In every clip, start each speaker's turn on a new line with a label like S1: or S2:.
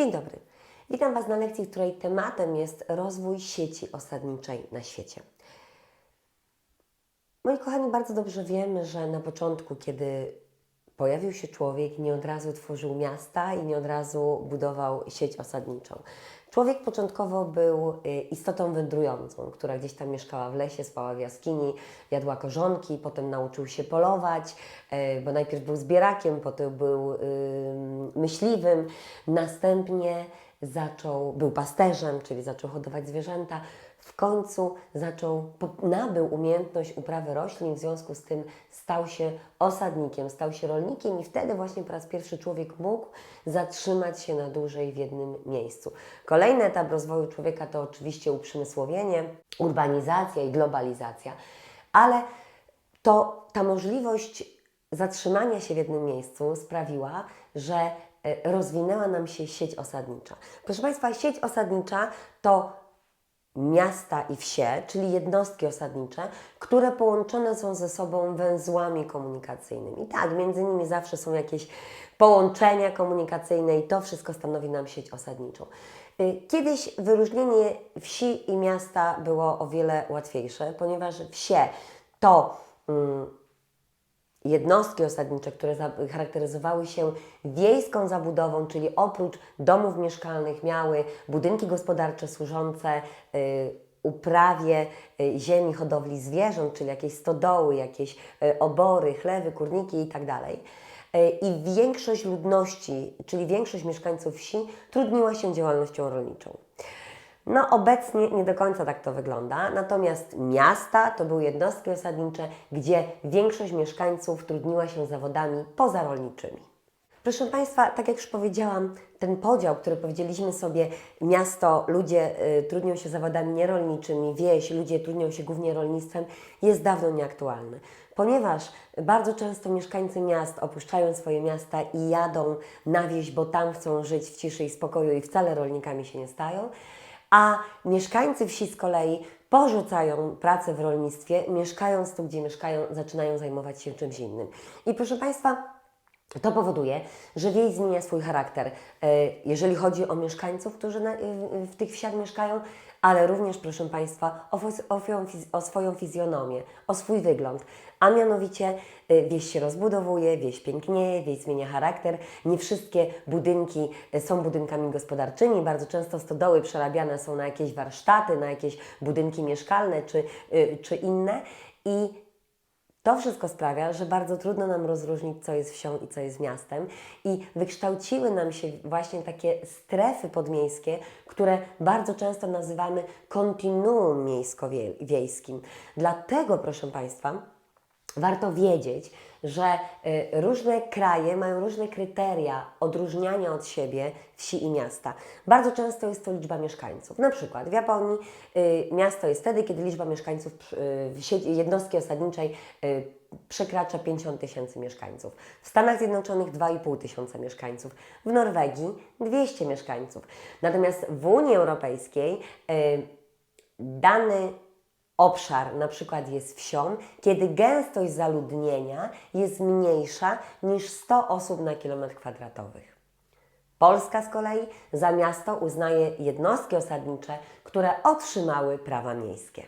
S1: Dzień dobry. Witam Was na lekcji, której tematem jest rozwój sieci osadniczej na świecie. Moi kochani, bardzo dobrze wiemy, że na początku, kiedy pojawił się człowiek, nie od razu tworzył miasta i nie od razu budował sieć osadniczą. Człowiek początkowo był y, istotą wędrującą, która gdzieś tam mieszkała w lesie, spała w jaskini, jadła korzonki, potem nauczył się polować, y, bo najpierw był zbierakiem, potem był myśliwym, następnie zaczął, był pasterzem, czyli zaczął hodować zwierzęta. W końcu zaczął, nabył umiejętność uprawy roślin, w związku z tym stał się osadnikiem, stał się rolnikiem i wtedy właśnie po raz pierwszy człowiek mógł zatrzymać się na dłużej w jednym miejscu. Kolejny etap rozwoju człowieka to oczywiście uprzemysłowienie, urbanizacja i globalizacja, ale to ta możliwość zatrzymania się w jednym miejscu sprawiła, że e, rozwinęła nam się sieć osadnicza. Proszę Państwa, sieć osadnicza to miasta i wsie, czyli jednostki osadnicze, które połączone są ze sobą węzłami komunikacyjnymi. Tak, między nimi zawsze są jakieś połączenia komunikacyjne i to wszystko stanowi nam sieć osadniczą. Y, Kiedyś wyróżnienie wsi i miasta było o wiele łatwiejsze, ponieważ wsie to mm, jednostki osadnicze, które charakteryzowały się wiejską zabudową, czyli oprócz domów mieszkalnych miały budynki gospodarcze służące y, uprawie y, ziemi, hodowli zwierząt, czyli jakieś stodoły, jakieś y, obory, chlewy, kurniki itd. Y, I większość ludności, czyli większość mieszkańców wsi, trudniła się działalnością rolniczą. No obecnie nie do końca tak to wygląda, natomiast miasta to były jednostki osadnicze, gdzie większość mieszkańców trudniła się zawodami pozarolniczymi. Proszę Państwa, tak jak już powiedziałam, ten podział, który powiedzieliśmy sobie, miasto, ludzie y, trudnią się zawodami nierolniczymi, wieś, ludzie trudnią się głównie rolnictwem, jest dawno nieaktualny. Ponieważ bardzo często mieszkańcy miast opuszczają swoje miasta i jadą na wieś, bo tam chcą żyć w ciszy i spokoju i wcale rolnikami się nie stają, a mieszkańcy wsi z kolei porzucają pracę w rolnictwie, mieszkając tu, gdzie mieszkają, zaczynają zajmować się czymś innym. I proszę Państwa, to powoduje, że wieś zmienia swój charakter, e, jeżeli chodzi o mieszkańców, którzy w tych wsiach mieszkają, ale również, proszę Państwa, o, o, o swoją fizjonomię, o swój wygląd. A mianowicie e, wieś się rozbudowuje, wieś pięknieje, wieś zmienia charakter. Nie wszystkie budynki e, są budynkami gospodarczymi. Bardzo często stodoły przerabiane są na jakieś warsztaty, na jakieś budynki mieszkalne czy, e, czy inne. I to wszystko sprawia, że bardzo trudno nam rozróżnić, co jest wsią i co jest miastem, i wykształciły nam się właśnie takie strefy podmiejskie, które bardzo często nazywamy kontinuum miejsko-wiejskim. Dlatego, proszę Państwa, warto wiedzieć, że y, różne kraje mają różne kryteria odróżniania od siebie wsi i miasta. Bardzo często jest to liczba mieszkańców. Na przykład w Japonii y, miasto jest wtedy, kiedy liczba mieszkańców y, jednostki osadniczej przekracza 50 tysięcy mieszkańców. W Stanach Zjednoczonych 2,5 tysiąca mieszkańców. W Norwegii 200 mieszkańców. Natomiast w Unii Europejskiej dany obszar na przykład jest wsią, kiedy gęstość zaludnienia jest mniejsza niż 100 osób na kilometr kwadratowy. Polska z kolei za miasto uznaje jednostki osadnicze, które otrzymały prawa miejskie.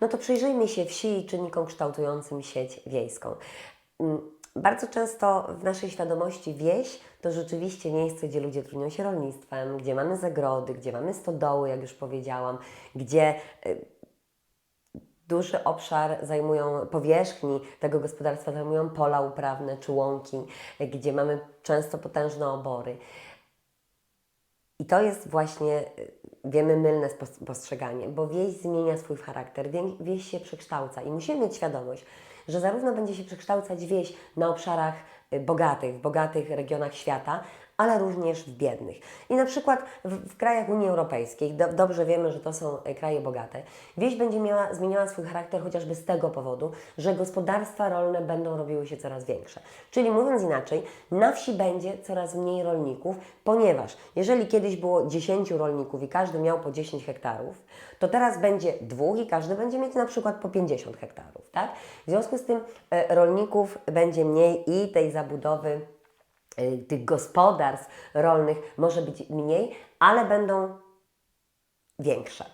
S1: No to przyjrzyjmy się wsi i czynnikom kształtującym sieć wiejską. Mm, Bardzo często w naszej świadomości wieś to rzeczywiście miejsce, gdzie ludzie trudnią się rolnictwem, gdzie mamy zagrody, gdzie mamy stodoły, jak już powiedziałam, gdzie y, duży obszar zajmują powierzchni tego gospodarstwa, zajmują pola uprawne czy łąki, gdzie mamy często potężne obory. I to jest właśnie, y, wiemy, mylne postrzeganie, bo wieś zmienia swój charakter, wie- wieś się przekształca i musimy mieć świadomość, że zarówno będzie się przekształcać wieś na obszarach y, bogatych, w bogatych regionach świata, ale również w biednych. I na przykład w, w krajach Unii Europejskiej, do, dobrze wiemy, że to są y, kraje bogate, wieś będzie miała, zmieniała swój charakter chociażby z tego powodu, że gospodarstwa rolne będą robiły się coraz większe. Czyli mówiąc inaczej, na wsi będzie coraz mniej rolników, ponieważ jeżeli kiedyś było 10 rolników i każdy miał po 10 hektarów, to teraz będzie dwóch i każdy będzie mieć na przykład po 50 hektarów, tak? W związku z tym e, rolników będzie mniej i tej zabudowy tych gospodarstw rolnych może być mniej, ale będą większe.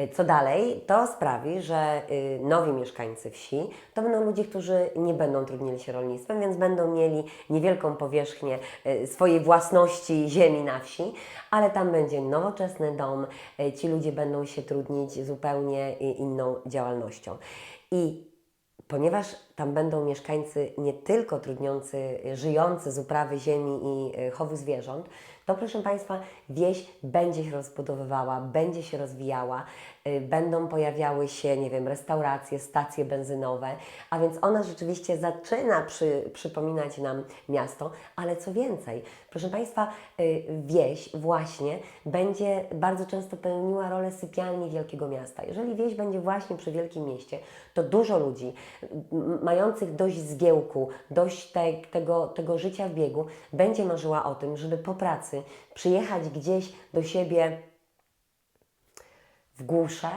S1: Y, Co dalej? To sprawi, że y, nowi mieszkańcy wsi to będą ludzie, którzy nie będą trudnili się rolnictwem, więc będą mieli niewielką powierzchnię y, swojej własności ziemi na wsi, ale tam będzie nowoczesny dom, y, ci ludzie będą się trudnić zupełnie y, inną działalnością. I Ponieważ tam będą mieszkańcy nie tylko trudniący, żyjący z uprawy ziemi i y, chowu zwierząt, to proszę Państwa, wieś będzie się rozbudowywała, będzie się rozwijała, y, będą pojawiały się, nie wiem, restauracje, stacje benzynowe, a więc ona rzeczywiście zaczyna przy, przypominać nam miasto, ale co więcej, proszę Państwa, y, wieś właśnie będzie bardzo często pełniła rolę sypialni wielkiego miasta. Jeżeli wieś będzie właśnie przy wielkim mieście, to dużo ludzi mających dość zgiełku, dość te, tego, tego życia w biegu, będzie marzyła o tym, żeby po pracy przyjechać gdzieś do siebie w głusze,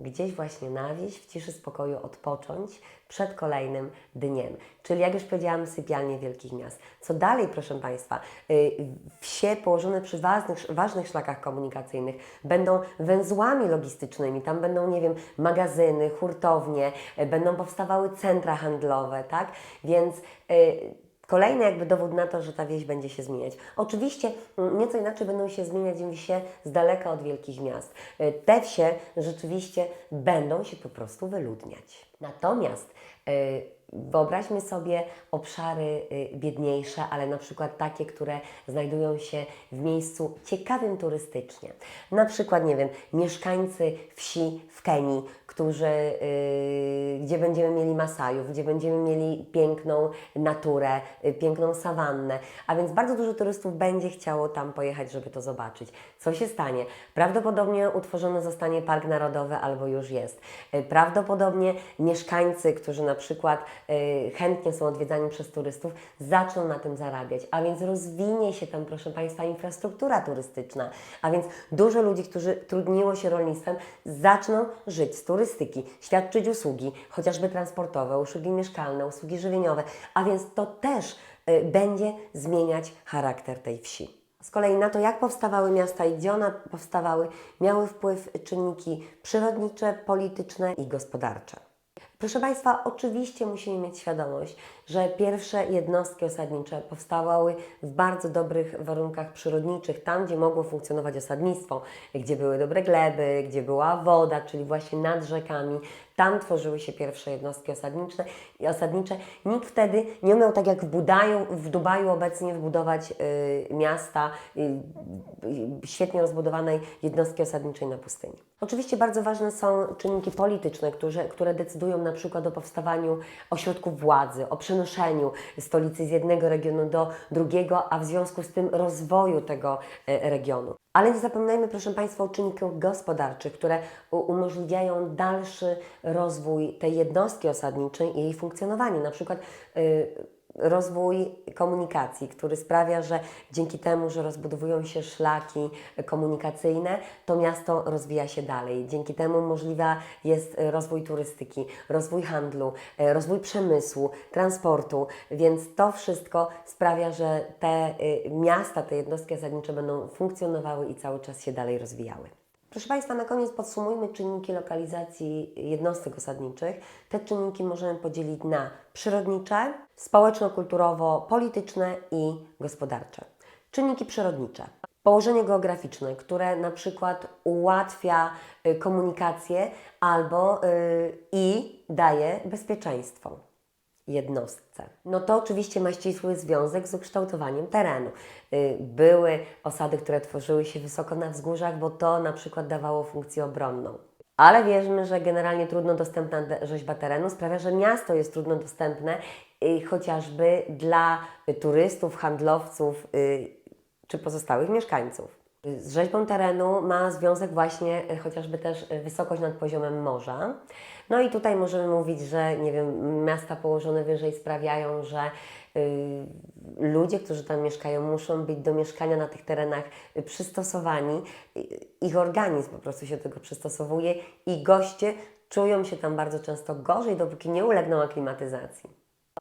S1: gdzieś właśnie na wieś, w ciszy spokoju odpocząć przed kolejnym dniem. Czyli jak już powiedziałam, sypialnie wielkich miast. Co dalej, proszę Państwa? Y, Wsie położone przy ważnych, ważnych szlakach komunikacyjnych będą węzłami logistycznymi. Tam będą, nie wiem, magazyny, hurtownie, y, będą powstawały centra handlowe, tak? Więc y, Kolejny jakby dowód na to, że ta wieś będzie się zmieniać. Oczywiście mm, nieco inaczej będą się zmieniać wsie z daleka od wielkich miast. Y, Te wsie rzeczywiście będą się po prostu wyludniać. Natomiast y, Wyobraźmy sobie obszary y, biedniejsze, ale na przykład takie, które znajdują się w miejscu ciekawym turystycznie. Na przykład, nie wiem, mieszkańcy wsi w Kenii, którzy, y, gdzie będziemy mieli Masajów, gdzie będziemy mieli piękną naturę, y, piękną sawannę, a więc bardzo dużo turystów będzie chciało tam pojechać, żeby to zobaczyć. Co się stanie? Prawdopodobnie utworzony zostanie park narodowy albo już jest. Prawdopodobnie mieszkańcy, którzy na przykład chętnie są odwiedzani przez turystów, zaczną na tym zarabiać, a więc rozwinie się tam, proszę Państwa, infrastruktura turystyczna, a więc dużo ludzi, którzy trudniło się rolnictwem, zaczną żyć z turystyki, świadczyć usługi, chociażby transportowe, usługi mieszkalne, usługi żywieniowe, a więc to też y, będzie zmieniać charakter tej wsi. Z kolei na to, jak powstawały miasta i gdzie one powstawały, miały wpływ czynniki przyrodnicze, polityczne i gospodarcze. Proszę Państwa, oczywiście musimy mieć świadomość, że pierwsze jednostki osadnicze powstawały w bardzo dobrych warunkach przyrodniczych, tam gdzie mogło funkcjonować osadnictwo, gdzie były dobre gleby, gdzie była woda, czyli właśnie nad rzekami. Tam tworzyły się pierwsze jednostki osadnicze. i osadnicze. Nikt wtedy nie umiał, tak jak w, Budaju, w Dubaju obecnie, wbudować y, miasta y, y, świetnie rozbudowanej jednostki osadniczej na pustyni. Oczywiście bardzo ważne są czynniki polityczne, które, które decydują na przykład o powstawaniu ośrodków władzy, o przenoszeniu stolicy z jednego regionu do drugiego, a w związku z tym rozwoju tego e, regionu. Ale nie zapominajmy, proszę Państwa, o czynnikach gospodarczych, które umożliwiają dalszy rozwój tej jednostki osadniczej i jej funkcjonowanie. Na przykład y, rozwój komunikacji, który sprawia, że dzięki temu, że rozbudowują się szlaki komunikacyjne, to miasto rozwija się dalej. Dzięki temu możliwa jest rozwój turystyki, rozwój handlu, e, rozwój przemysłu, transportu, więc to wszystko sprawia, że te y, miasta, te jednostki osadnicze będą funkcjonowały i cały czas się dalej rozwijały. Proszę Państwa, na koniec podsumujmy czynniki lokalizacji jednostek osadniczych. Te czynniki możemy podzielić na przyrodnicze, społeczno-kulturowo-polityczne i gospodarcze. Czynniki przyrodnicze. Położenie geograficzne, które na przykład ułatwia y, komunikację albo y, i daje bezpieczeństwo jednostce. No to oczywiście ma ścisły związek z ukształtowaniem terenu. Y, Były osady, które tworzyły się wysoko na wzgórzach, bo to na przykład dawało funkcję obronną. Ale wierzmy, że generalnie trudno dostępna rzeźba terenu sprawia, że miasto jest trudno dostępne y, chociażby dla turystów, handlowców y, czy pozostałych mieszkańców. Z rzeźbą terenu ma związek właśnie chociażby też wysokość nad poziomem morza. No i tutaj możemy mówić, że nie wiem, miasta położone wyżej sprawiają, że y, ludzie, którzy tam mieszkają, muszą być do mieszkania na tych terenach y, przystosowani. Y, Ich organizm po prostu się do tego przystosowuje i goście czują się tam bardzo często gorzej, dopóki nie ulegną aklimatyzacji.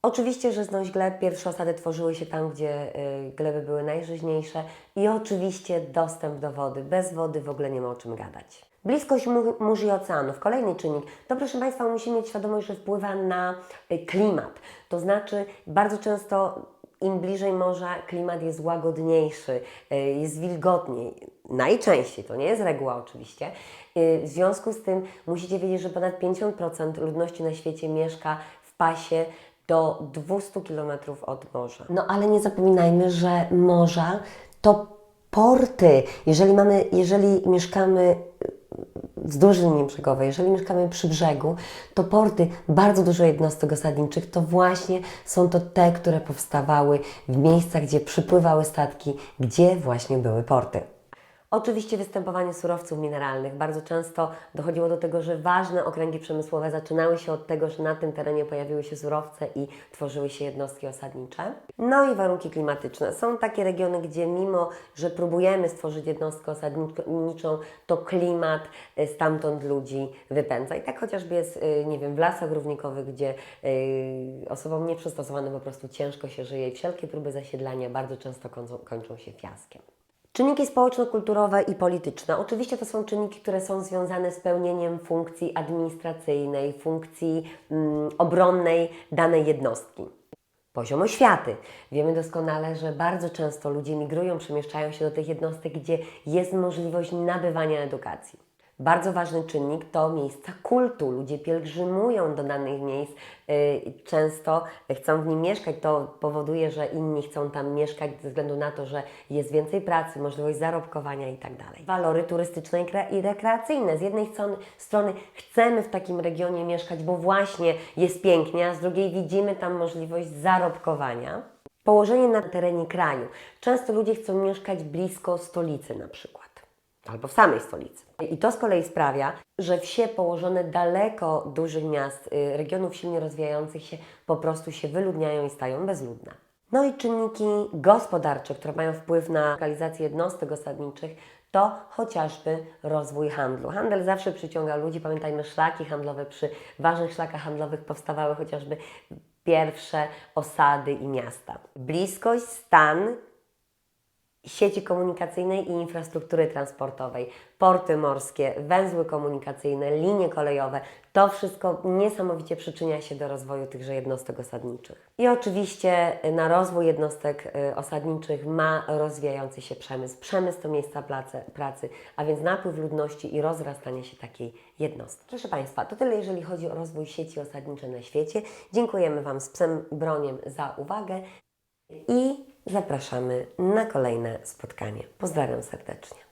S1: Oczywiście, że znoś gleb, pierwsze osady tworzyły się tam, gdzie gleby były najżyźniejsze i oczywiście dostęp do wody. Bez wody w ogóle nie ma o czym gadać. Bliskość mórz i oceanów, kolejny czynnik. To proszę Państwa, musimy mieć świadomość, że wpływa na y, klimat. To znaczy bardzo często im bliżej morza klimat jest łagodniejszy, y, jest wilgotniej. Najczęściej, to nie jest reguła oczywiście. Y, W związku z tym musicie wiedzieć, że ponad 50% ludności na świecie mieszka w pasie do 200 km od morza. No ale nie zapominajmy, że morza to porty. Jeżeli mamy, jeżeli mieszkamy wzdłuż linii brzegowej, jeżeli mieszkamy przy brzegu, to porty, bardzo dużo jednostek osadniczych, to właśnie są to te, które powstawały w miejscach, gdzie przypływały statki, gdzie właśnie były porty. Oczywiście występowanie surowców mineralnych. Bardzo często dochodziło do tego, że ważne okręgi przemysłowe zaczynały się od tego, że na tym terenie pojawiły się surowce i tworzyły się jednostki osadnicze. No i warunki klimatyczne. Są takie regiony, gdzie mimo, że próbujemy stworzyć jednostkę osadniczą, to klimat y, stamtąd ludzi wypędza. I tak chociażby jest, y, nie wiem, w lasach równikowych, gdzie y, osobom nieprzystosowanym po prostu ciężko się żyje i wszelkie próby zasiedlania bardzo często kończą, kończą się fiaskiem. Czynniki społeczno-kulturowe i polityczne. Oczywiście to są czynniki, które są związane z pełnieniem funkcji administracyjnej, funkcji mm, obronnej danej jednostki. Poziom oświaty. Wiemy doskonale, że bardzo często ludzie migrują, przemieszczają się do tych jednostek, gdzie jest możliwość nabywania edukacji. Bardzo ważny czynnik to miejsca kultu. Ludzie pielgrzymują do danych miejsc, yy, często chcą w nim mieszkać. To powoduje, że inni chcą tam mieszkać ze względu na to, że jest więcej pracy, możliwość zarobkowania itd. Walory turystyczne i kre- i rekreacyjne. Z jednej strony chcemy w takim regionie mieszkać, bo właśnie jest pięknie, a z drugiej widzimy tam możliwość zarobkowania. Położenie na terenie kraju. Często ludzie chcą mieszkać blisko stolicy na przykład albo w samej stolicy. I to z kolei sprawia, że wsie położone daleko dużych miast, y, regionów silnie rozwijających się, po prostu się wyludniają i stają bezludne. No i czynniki gospodarcze, które mają wpływ na lokalizację jednostek osadniczych, to chociażby rozwój handlu. Handel zawsze przyciąga ludzi. Pamiętajmy, szlaki handlowe przy ważnych szlakach handlowych powstawały chociażby pierwsze osady i miasta. Bliskość, stan sieci komunikacyjnej i infrastruktury transportowej, porty morskie, węzły komunikacyjne, linie kolejowe. To wszystko niesamowicie przyczynia się do rozwoju tychże jednostek osadniczych. I oczywiście y, na rozwój jednostek y, osadniczych ma rozwijający się przemysł. Przemysł to miejsca pracy, a więc napływ ludności i rozrastanie się takiej jednostki. Proszę Państwa, to tyle jeżeli chodzi o rozwój sieci osadniczej na świecie. Dziękujemy Wam z psem Broniem za uwagę i zapraszamy na kolejne spotkanie. Pozdrawiam serdecznie.